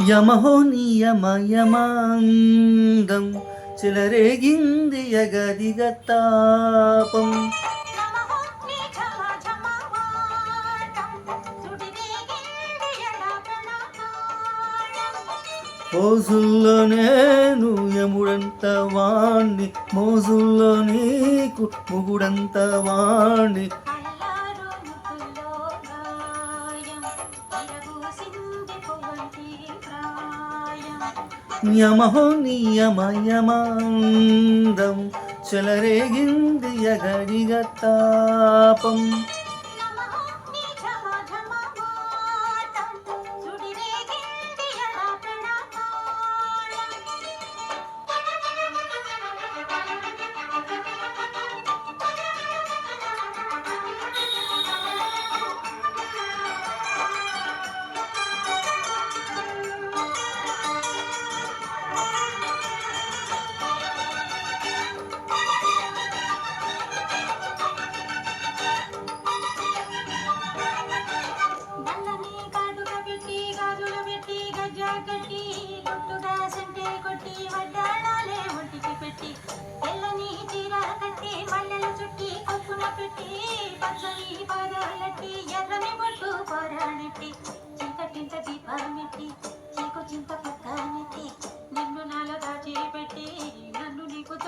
యమహో నియమయమాంగం చిలరేగింది యగదిగ తాపం నమః నీ ఝమ ఝమవాటం సుడివేగింది ఎడా ప్రణాళం మోజుల్లో నేను యముడంత వాణ్ణి మోజుల్లో నీకు ముగుడంత వాణ్ణి. యమహో నియమయమాందం చెలరేగింది యగదిగ తాపం.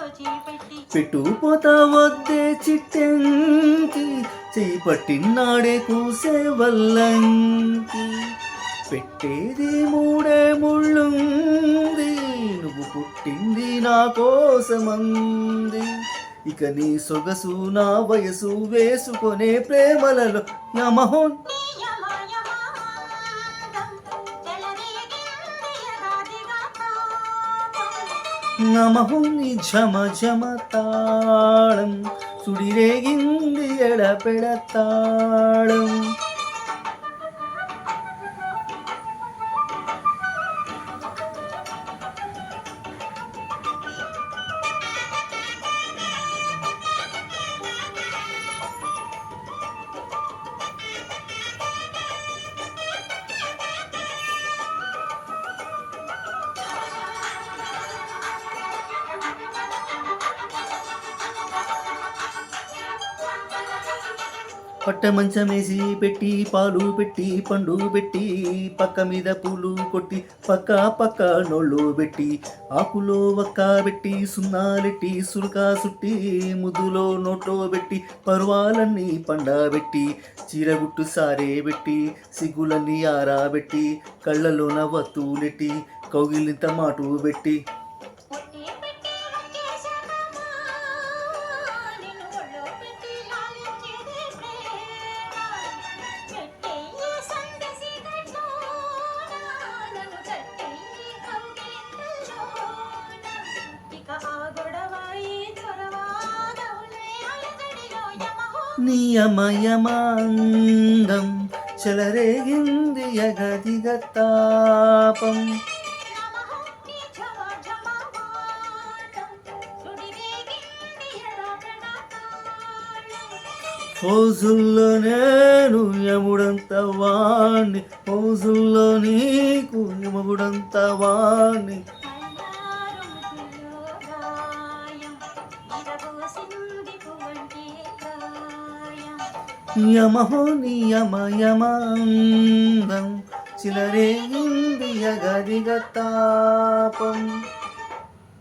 పెట్టు పోతా పెట్టుపోతా వద్దే చిట్టెంకి చేయి పట్టినాడే కూసే వల్లంకి. పెట్టేది మూడే ముళ్ళుంది నువ్వు పుట్టింది నా కోసమంది. ఇక నీ సొగసు నా వయసు వేసుకొనే ప్రేమలలో యమహో నమహో നമഹുങ്ങി ക്ഷമ ക്ഷമ താളം സുടിരേകിന്തിയടപെടത്താളം పట్ట మంచమేసి పెట్టి పాలు పెట్టి పండు పెట్టి పక్క మీద పూలు కొట్టి పక్క పక్క నోళ్ళు పెట్టి ఆకులో ఒక్క పెట్టి సున్నాలెట్టి సురకా సుట్టి ముద్దులో నోట్లో పెట్టి పరువాలన్నీ పండబెట్టి చీరగుట్టు సారే పెట్టి సిగ్గులన్నీ ఆరాబెట్టి కళ్ళలో నవ్వతూలెట్టి కౌగిలింత మాటు పెట్టి. నియమయమాందం చెలరేగింది యగదిగ తాపం ఫౌజుల్లో నేను యముడంత వాణ్ణి ఫౌజుల్లో నీకు యముడంత వాణ్ణి. యమహో నియమ నియమయమాంగం. చిలరేగింది యగదిగ తాపం